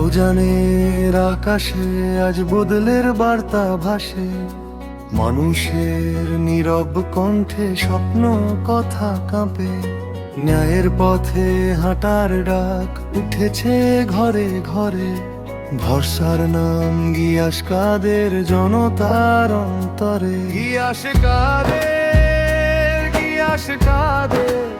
রাউজানের আকাশে আজ বদলের বার্তা ভাসে। মানুষের নীরব কণ্ঠে স্বপ্ন কথা কাঁপে। ন্যায়ের পথে হাঁটার ডাক উঠেছে ঘরে ঘরে। ভরসার নাম গিয়াস কাদের জনতার অন্তরে। গিয়াস কাদের গিয়াস কাদের।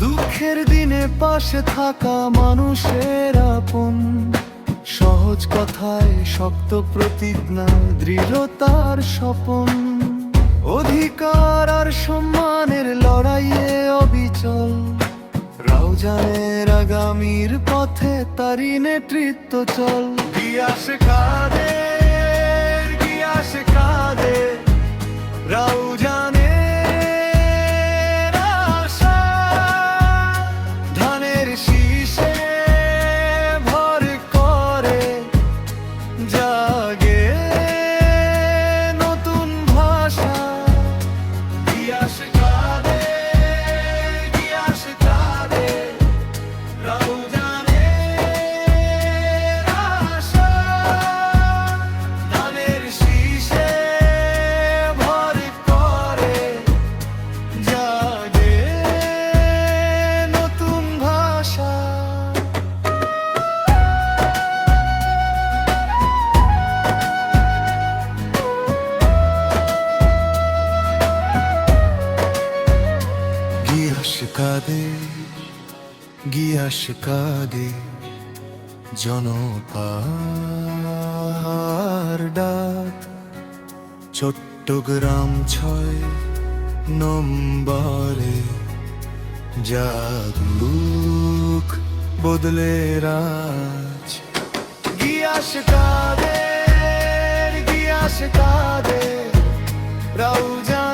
দুঃখের দিনে পাশে থাকা মানুষের আপন। সহজ কথায় শক্ত প্রতিজ্ঞা, দৃঢ়তার স্বপন। অধিকার আর সম্মানের লড়াইয়ে অবিচল। রাউজানের আগামীর পথে তারি নেতৃত্ব চল। গিয়াস কাদের কাদের গিয়াস কাদের জনতার ডাক। চট্টগ্রাম ছয় নম্বরে জাগুক বদলে রাজ। গিয়াস কাদের গিয়াস কাদের রাউজা